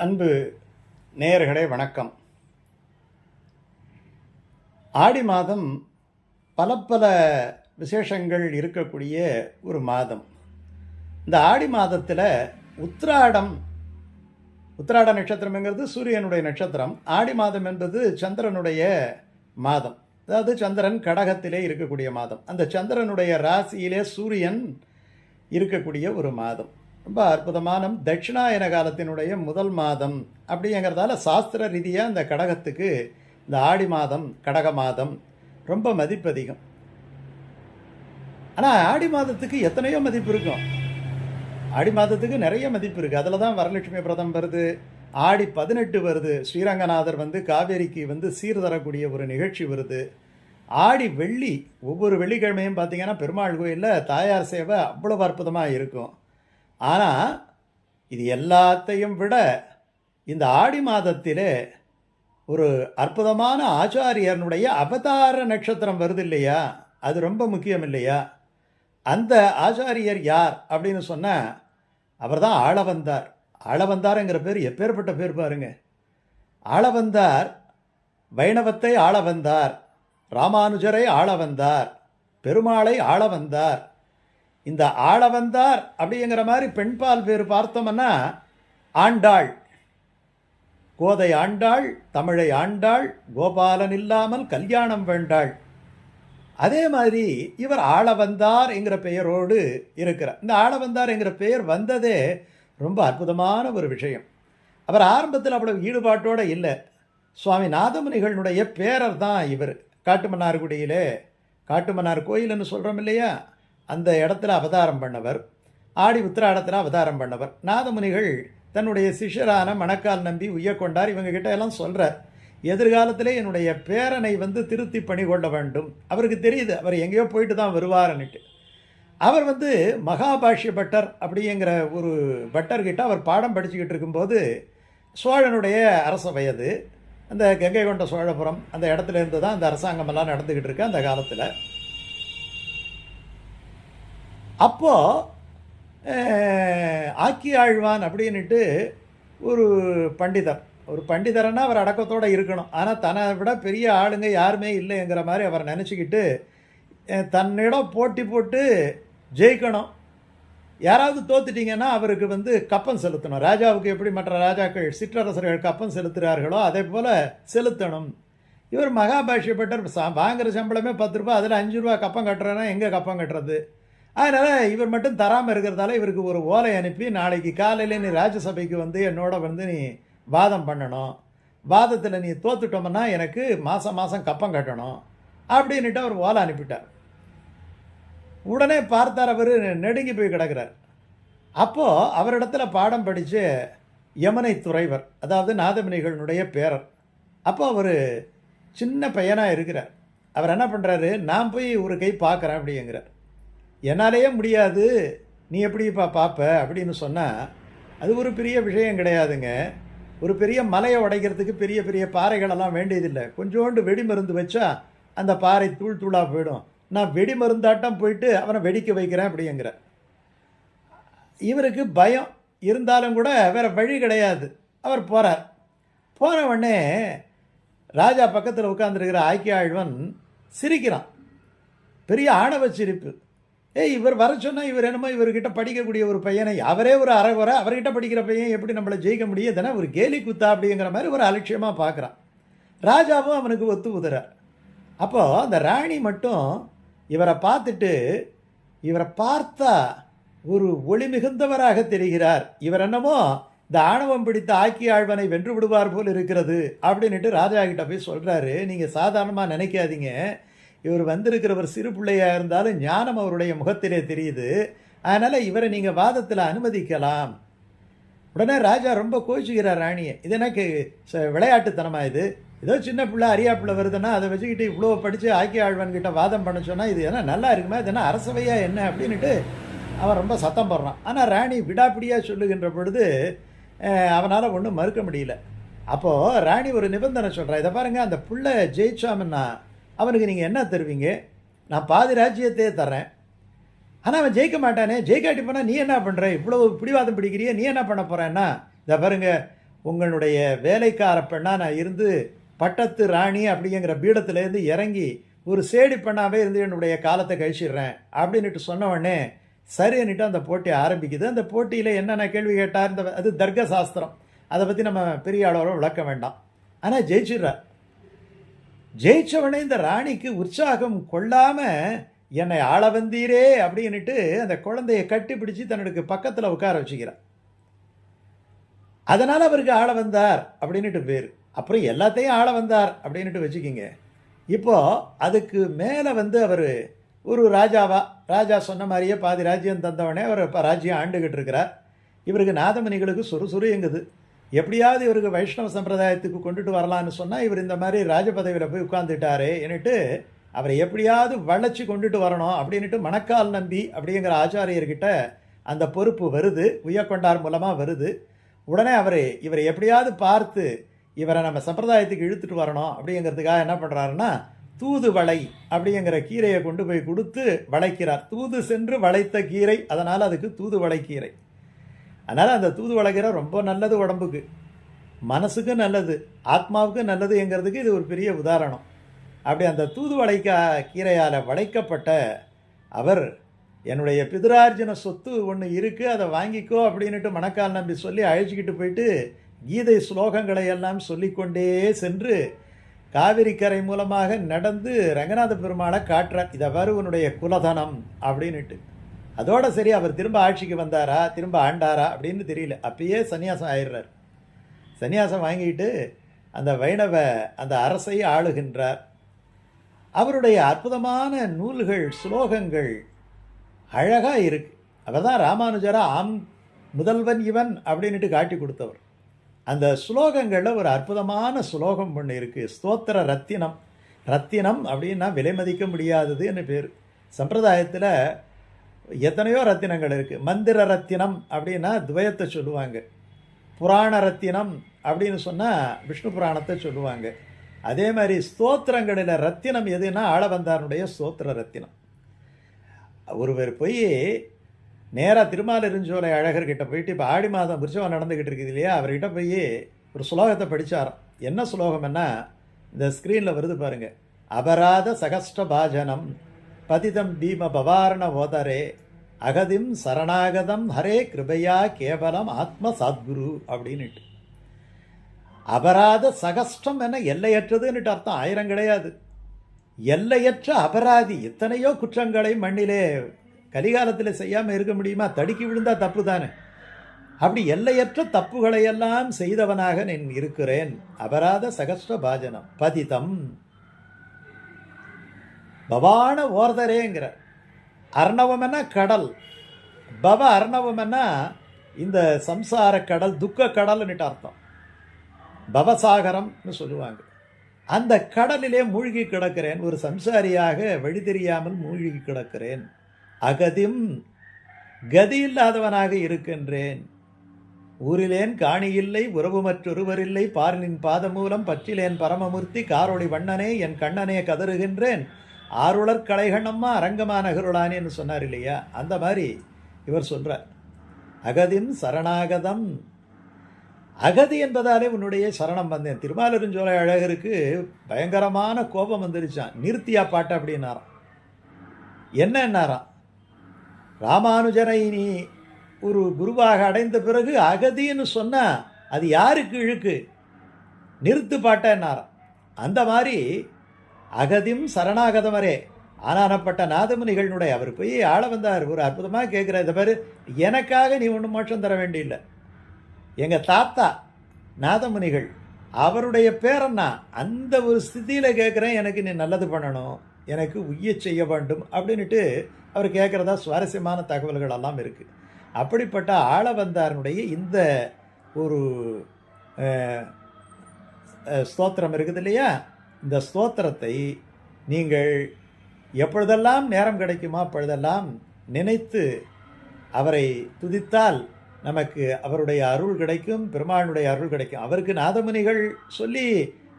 அன்பு நேயர்களே வணக்கம். ஆடி மாதம் பல பல விசேஷங்கள் இருக்கக்கூடிய ஒரு மாதம். இந்த ஆடி மாதத்தில் உத்திராடம் உத்திராட நட்சத்திரம்ங்கிறது சூரியனுடைய நட்சத்திரம். ஆடி மாதம் என்பது சந்திரனுடைய மாதம். அதாவது சந்திரன் கடகத்திலே இருக்கக்கூடிய மாதம். அந்த சந்திரனுடைய ராசியிலே சூரியன் இருக்கக்கூடிய ஒரு மாதம். ரொம்ப அற்புதமான தட்சிணாயன காலத்தினுடைய முதல் மாதம் அப்படிங்கிறதால சாஸ்திர ரீதியாக இந்த கடகத்துக்கு இந்த ஆடி மாதம் கடக மாதம் ரொம்ப மதிப்பு அதிகம் ஆனால் ஆடி மாதத்துக்கு எத்தனையோ மதிப்பு இருக்கும். ஆடி மாதத்துக்கு நிறைய மதிப்பு இருக்குது அதில் தான் வரலட்சுமி பிரதம் வருது. ஆடி பதினெட்டு வருது. ஸ்ரீரங்கநாதர் வந்து காவேரிக்கு வந்து சீர் தரக்கூடிய ஒரு நிகழ்ச்சி வருது. ஆடி வெள்ளி ஒவ்வொரு வெள்ளிக்கிழமையும் பார்த்தீங்கன்னா பெருமாள் கோயிலில் தாயார் சேவை அவ்வளோ அற்புதமாக இருக்கும். ஆனால் இது எல்லாத்தையும் விட இந்த ஆடி மாதத்திலே ஒரு அற்புதமான ஆச்சாரியனுடைய அவதார நட்சத்திரம் வருது இல்லையா அது ரொம்ப முக்கியம் இல்லையா? அந்த ஆச்சாரியர் யார் அப்படின்னு சொன்னால் அவர் தான் ஆளவந்தார். ஆளவந்தாருங்கிற பேர் எப்பேற்பட்ட பேர் பாருங்க. ஆளவந்தார் வைணவத்தை ஆள வந்தார் ராமானுஜரை ஆள வந்தார் பெருமாளை ஆள வந்தார் இந்த ஆள வந்தார் அப்படிங்கிற மாதிரி பெண்பால் பேர் பார்த்தோம்னா ஆண்டாள். கோதை ஆண்டாள் தமிழை ஆண்டாள் கோபாலன் இல்லாமல் கல்யாணம் வேண்டாள். அதே மாதிரி இவர் ஆளவந்தார் என்கிற பெயரோடு இருக்கிறார். இந்த ஆளவந்தார் என்கிற பெயர் வந்ததே ரொம்ப அற்புதமான ஒரு விஷயம். அவர் ஆரம்பத்தில் அவ்வளவு ஈடுபாட்டோடு இல்லை. சுவாமி நாதமுனிகளுடைய பேரர் தான் இவர். காட்டுமன்னார்குடியிலே காட்டுமன்னார் கோயில்னு சொல்கிறோம் இல்லையா? அந்த இடத்துல அவதாரம் பண்ணவர். ஆடி உத்திராடத்தில் அவதாரம் பண்ணவர். நாதமுனிகள் தன்னுடைய சிஷ்யரான மணக்கால் நம்பி உய்யக்கொண்டார் இவங்க கிட்ட எல்லாம் சொல்கிறார் எதிர்காலத்திலே என்னுடைய பேரனை வந்து திருத்தி பணி கொள்ள வேண்டும். அவருக்கு தெரியுது அவர் எங்கேயோ போயிட்டு தான் வருவார்னுட்டு அவர் வந்து மகாபாஷ்ய பட்டர் அப்படிங்கிற ஒரு பட்டர்கிட்ட அவர் பாடம் படிச்சுக்கிட்டு இருக்கும்போது சோழனுடைய அரச வயது அந்த கங்கை கொண்ட சோழபுரம் அந்த இடத்துல இருந்து தான் அந்த அரசாங்கமெல்லாம் நடந்துக்கிட்டு இருக்கு அந்த காலத்தில். அப்போது ஆக்கி ஆழ்வான் அப்படின்னுட்டு ஒரு பண்டிதர். ஒரு பண்டிதரன்னா அவர் அடக்கத்தோடு இருக்கணும். ஆனால் தன்னை விட பெரிய ஆளுங்க யாருமே இல்லைங்கிற மாதிரி அவர் நினச்சிக்கிட்டு தன்னிடம் போட்டி போட்டு ஜெயிக்கணும். யாராவது தோத்துட்டிங்கன்னா அவருக்கு வந்து கப்பம் செலுத்தணும். ராஜாவுக்கு எப்படி மற்ற ராஜாக்கள் சிற்றரசர்கள் கப்பம் செலுத்துகிறார்களோ அதே போல் செலுத்தணும். இவர் மகாபாஷ்யப்பட்டர் சா வாங்குற சம்பளமே பத்து ரூபா அதில் அஞ்சு ரூபா கப்பம் கட்டுறேன்னா எங்கே கப்பம் கட்டுறது? அதனால் இவர் மட்டும் தராமல் இருக்கிறதால இவருக்கு ஒரு ஓலை அனுப்பி நாளைக்கு காலையில் நீ ராஜ்யசபைக்கு வந்து என்னோட வந்து நீ வாதம் பண்ணணும். வாதத்தில் நீ தோத்துட்டோம்னா எனக்கு மாதம் மாதம் கப்பம் கட்டணும் அப்படின்னுட்டு அவர் ஓலை அனுப்பிட்டார். உடனே பார்த்தார் அவர் நெடுங்கி போய் கிடக்கிறார். அப்போது அவரிடத்துல பாடம் படித்து யமுனை துறைவர் அதாவது நாதமுனிகளுடைய பேரர் அப்போ அவர் சின்ன பையனாக இருக்கிறார். அவர் என்ன பண்ணுறாரு நான் போய் ஒரு கை பார்க்குறேன் அப்படிங்கிறார். என்னாலேயே முடியாது. நீ எப்படிப்பா பார்ப்ப அப்படின்னு சொன்னால் அது ஒரு பெரிய விஷயம் கிடையாதுங்க. ஒரு பெரிய மலையை உடைக்கிறதுக்கு பெரிய பெரிய பாறைகளெல்லாம் வேண்டியதில்லை. கொஞ்சோண்டு வெடி மருந்து வச்சா அந்த பாறை தூள் தூளாக போயிடும். நான் வெடி மருந்தாட்டம் போயிட்டு அவனை வெடிக்க வைக்கிறேன் அப்படிங்கிற. இவருக்கு பயம். இருந்தாலும் கூட வேறு வழி கிடையாது. அவர் போகிறார் போன உடனே ராஜா பக்கத்தில் உட்காந்துருக்கிற ஆக்கிய ஆழ்வன் சிரிக்கிறான். பெரிய ஆணவ சிரிப்பு. ஏய் இவர் வர சொன்னால் இவர் என்னமோ இவர்கிட்ட படிக்கக்கூடிய ஒரு பையனை அவரே ஒரு அறகுறை அவர்கிட்ட படிக்கிற பையன் எப்படி நம்மளை ஜெயிக்க முடியும்? தானே ஒரு கேலி குத்தா அப்படிங்கிற மாதிரி ஒரு அலட்சியமாக பார்க்குறான். ராஜாவும் அவனுக்கு ஒத்து உதுறார். அப்போது அந்த ராணி மட்டும் இவரை பார்த்துட்டு இவரை பார்த்தா ஒரு ஒளி மிகுந்தவராக தெரிகிறார். இவர் என்னமோ இந்த ஆணவம் பிடித்த ஆக்கி ஆழ்வனை வென்று விடுவார் போல் இருக்கிறது அப்படின்ட்டு ராஜா கிட்ட போய் சொல்கிறாரு நீங்கள் சாதாரணமாக நினைக்காதீங்க. இவர் வந்திருக்கிறவர் சிறு பிள்ளையாக இருந்தாலும் ஞானம் அவருடைய முகத்திலே தெரியுது. அதனால் இவரை நீங்கள் வாதத்தில் அனுமதிக்கலாம். உடனே ராஜா ரொம்ப கோச்சிக்கிறார் ராணியை. இது எனக்கு விளையாட்டுத்தனமா இது? ஏதோ சின்ன பிள்ளை அரியா பிள்ளை வருதுன்னா அதை வச்சுக்கிட்டு இவ்வளோ படித்து ஆக்கி ஆழ்வான்கிட்ட வாதம் பண்ண சொன்னால் இது என்ன நல்லா இருக்குமா? இது என்ன அரசவையா என்ன அப்படின்ட்டு அவன் ரொம்ப சத்தம் போடுறான். ஆனால் ராணி விடாப்பிடியாக சொல்லுகின்ற பொழுது அவனால் ஒன்றும் மறுக்க முடியல. அப்போது ராணி ஒரு நிபந்தனை சொல்கிறா இதை பாருங்கள் அந்த பிள்ளை ஜெயிச்சாமன்னா அவனுக்கு நீங்கள் என்ன தருவீங்க? நான் பாதி ராஜ்யத்தையே தரேன் ஆனால் அவன் ஜெயிக்க மாட்டானே. ஜெயிக்காட்டி போனால் நீ என்ன பண்ணுற இவ்வளோ பிடிவாதம் பிடிக்கிறிய. நீ என்ன பண்ண போகிறேன்னா இதை பாருங்க உங்களுடைய வேலைக்கார பெண்ணாக நான் இருந்து பட்டத்து ராணி அப்படிங்கிற பீடத்துலேருந்து இறங்கி ஒரு சேடி பெண்ணாவே இருந்து என்னுடைய காலத்தை கழிச்சிடுறேன் அப்படின்னுட்டு சொன்னவொடனே சரின்னுட்டு அந்த போட்டி ஆரம்பிக்குது. அந்த போட்டியில் என்னென்ன கேள்வி கேட்டார்? இந்த அது தர்க்க சாஸ்திரம் அதை பற்றி நம்ம பெரிய அளவில் விளக்க வேண்டாம். ஆனால் ஜெயிச்சிடுறார். ஜெயிச்சவனே இந்த ராணிக்கு உற்சாகம் கொள்ளாம என்னை ஆள வந்தீரே அப்படின்னுட்டு அந்த குழந்தைய கட்டி பிடிச்சு தன்னுக்கு பக்கத்தில் உட்கார வச்சுக்கிறார். அதனால் அவருக்கு ஆள வந்தார் அப்படின்னுட்டு பேர். அப்புறம் எல்லாத்தையும் ஆள வந்தார் அப்படின்னுட்டு வச்சுக்கிங்க. இப்போ அதுக்கு மேலே வந்து அவர் ஒரு ராஜாவா ராஜா சொன்ன மாதிரியே பாதி ராஜ்யம் தந்தவனே அவர் இப்போ ராஜ்யம் ஆண்டுகிட்டு இருக்கிறார். இவருக்கு நாதமணிகளுக்கு சுறுசுறு எங்குது. எப்படியாவது இவருக்கு வைஷ்ணவ சம்பிரதாயத்துக்கு கொண்டுட்டு வரலான்னு சொன்னால் இவர் இந்த மாதிரி ராஜபதவியில் போய் உட்காந்துட்டாரு என்னட்டு அவரை எப்படியாவது வளைச்சி கொண்டுட்டு வரணும் அப்படின்னுட்டு மணக்கால் நம்பி அப்படிங்கிற ஆச்சாரியர்கிட்ட அந்த பொறுப்பு வருது உயக்கொண்டார் மூலமாக வருது. உடனே அவர் இவரை எப்படியாவது பார்த்து இவரை நம்ம சம்பிரதாயத்துக்கு இழுத்துட்டு வரணும் அப்படிங்கிறதுக்காக என்ன பண்ணுறாருன்னா தூது வளை அப்படிங்கிற கீரையை கொண்டு போய் கொடுத்து வளைக்கிறார். தூது சென்று வளைத்த கீரை அதனால் அதுக்கு தூது வளை கீரை. அதனால் அந்த தூது கீரை ரொம்ப நல்லது உடம்புக்கு. மனசுக்கு நல்லது ஆத்மாவுக்கு நல்லதுங்கிறதுக்கு இது ஒரு பெரிய உதாரணம். அப்படி அந்த தூது வளைக்க கீரையால் வளைக்கப்பட்ட அவர் என்னுடைய பிதுரார்ஜுன சொத்து ஒன்று இருக்குது அதை வாங்கிக்கோ அப்படின்னுட்டு மணக்கால் நம்பி சொல்லி அழைச்சிக்கிட்டு போயிட்டு கீதை ஸ்லோகங்களை எல்லாம் சொல்லிக்கொண்டே சென்று காவிரி கரை மூலமாக நடந்து ரங்கநாத பெருமாளை காட்டுறார். இதை வரு உன்னுடைய குலதனம் அப்படின்னுட்டு. அதோட சரி அவர் திரும்ப ஆட்சிக்கு வந்தாரா திரும்ப ஆண்டாரா அப்படின்னு தெரியல. அப்பயே சன்னியாசம் ஆயிடுறார். சன்னியாசம் வாங்கிட்டு அந்த வைணவ அந்த அரசை ஆளுகின்றார். அவருடைய அற்புதமான நூல்கள் ஸ்லோகங்கள் அழகாக இருக்கு. அவர் தான் ராமானுஜரா ஆம் முதல்வன் இவன் அப்படின்னுட்டு காட்டி கொடுத்தவர். அந்த ஸ்லோகங்களில் ஒரு அற்புதமான ஸ்லோகம் ஒன்று இருக்குது ஸ்தோத்திர ரத்தினம். ரத்தினம் அப்படின்னா விலை மதிக்க முடியாததுன்னு பேர். சம்பிரதாயத்தில் எத்தனையோ ரத்தினங்கள் இருக்குது மந்திர ரத்தினம் அப்படின்னா துவயத்தை சொல்லுவாங்க. புராண ரத்தினம் அப்படின்னு சொன்னால் விஷ்ணு புராணத்தை சொல்லுவாங்க. அதே மாதிரி ஸ்தோத்திரங்களில் ரத்தினம் எதுன்னா ஆளவந்தாருடைய ஸ்தோத்திர ரத்தினம். ஒருவர் போய் நேராக திருமாலிருஞ்சோலை அழகர்கிட்ட போயிட்டு இப்போ ஆடி மாதம் உற்சவம் நடந்துக்கிட்டு இருக்குது இல்லையா? அவர்கிட்ட போய் ஒரு ஸ்லோகத்தை படித்தாராம் என்ன ஸ்லோகம்னா இந்த ஸ்க்ரீனில் வருது பாருங்கள் அபராத சகஷ்ட பாஜனம். பதிதம் பீம பவாரண ஓதரே. அகதிம் சரணாகதம் ஹரே கிருபையா கேவலம் ஆத்ம சத்குரு அப்படின்னுட்டு. அபராத சகஷ்டம் என எல்லையற்றதுன்னுட்டு அர்த்தம் ஆயிரம் கிடையாது. எல்லையற்ற அபராதி எத்தனையோ குற்றங்களை மண்ணிலே கலிகாலத்தில் செய்யாமல் இருக்க முடியுமா? தடுக்கி விழுந்தால் தப்பு தானே அப்படி எல்லையற்ற தப்புகளையெல்லாம் செய்தவனாக நான் இருக்கிறேன். அபராத சகஷ்ட பாஜனம். பதிதம் பவான ஓர்தரேங்கிற. அர்ணவம்னா கடல். பவ அர்ணவம்னா இந்த சம்சார கடல் துக்க கடல்னுட்டு அர்த்தம். பவசாகரம்னு சொல்லுவாங்க. அந்த கடலிலே மூழ்கி கிடக்கிறேன் ஒரு சம்சாரியாக வழி தெரியாமல் மூழ்கி கிடக்கிறேன். அகதிம் கதி இல்லாதவனாக இருக்கின்றேன். ஊரிலேன் காணியில்லை உறவு மற்றொருவரில்லை பாரினின் பாதமூலம் பற்றிலேன் பரமமூர்த்தி காரொளி வண்ணனே என் கண்ணனே கதறுகின்றேன். ஆருளர் கலைகண்ணம்மா அரங்கமானகருளானேன்னு சொன்னார் இல்லையா? அந்த மாதிரி இவர் சொல்கிறார் அகதின் சரணாகதம். அகதி என்பதாலே உன்னுடைய சரணம் வந்தேன். திருமாலருஞ்சோலை அழகருக்கு பயங்கரமான கோபம் வந்துருச்சான் நிறுத்தியா பாட்டு அப்படின்னாராம். என்னன்னாராம்? ராமானுஜரை நீ ஒரு குருவாக அடைந்த பிறகு அகதின்னு சொன்னால் அது யாருக்கு இழுக்கு? நிறுத்து பாட்டேன்னாராம். அந்த மாதிரி அகதிம் சரணாகதமரே. ஆனானப்பட்ட நாதமுனிகளினுடைய அவர் போய் ஆள வந்தார். ஒரு அற்புதமாக கேட்குற இந்த பேர் எனக்காக நீ ஒன்றும் மோட்சம் தர வேண்டியில்லை. எங்கள் தாத்தா நாதமுனிகள் அவருடைய பேரன்னா அந்த ஒரு ஸ்திதியில் கேட்குறேன் எனக்கு நீ நல்லது பண்ணணும் எனக்கு உய்ய செய்ய வேண்டும் அப்படின்ட்டு அவர் கேட்குறதா சுவாரஸ்யமான தகவல்கள் எல்லாம் இருக்குது அப்படிப்பட்ட ஆளவந்தாரனுடைய இந்த ஒரு ஸ்தோத்திரம் இருக்குது இல்லையா? இந்த ஸ்தோத்திரத்தை நீங்கள் எப்பொழுதெல்லாம் நேரம் கிடைக்குமோ அப்பொழுதெல்லாம் நினைத்து அவரை துதித்தால் நமக்கு அவருடைய அருள் கிடைக்கும் பெருமானுடைய அருள் கிடைக்கும். அவருக்கு நாதமுனிகள் சொல்லி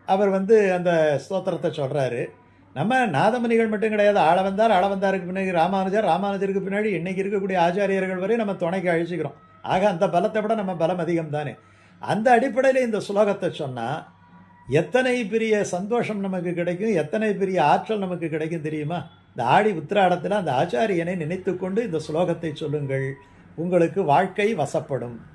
அவர் வந்து அந்த ஸ்தோத்திரத்தை சொல்கிறாரு நம்ம நாதமுனிகள் மட்டும் கிடையாது. ஆள வந்தார் ஆள வந்தாருக்கு பின்னாடி ராமானுஜர் ராமானுஜருக்கு பின்னாடி இன்றைக்கி இருக்கக்கூடிய ஆச்சாரியர்கள் வரை நம்ம துணைக்கு அழிச்சிக்கிறோம். ஆக அந்த பலத்தை விட நம்ம பலம் அதிகம் தானே அந்த அடிப்படையில் இந்த ஸ்லோகத்தை சொன்னால் எத்தனை பெரிய சந்தோஷம் நமக்கு கிடைக்கும் எத்தனை பெரிய ஆற்றல் நமக்கு கிடைக்கும் தெரியுமா? இந்த ஆடி உத்திராடத்தில் அந்த ஆச்சாரியனை நினைத்து கொண்டு இந்த ஸ்லோகத்தை சொல்லுங்கள். உங்களுக்கு வாழ்க்கை வசப்படும்.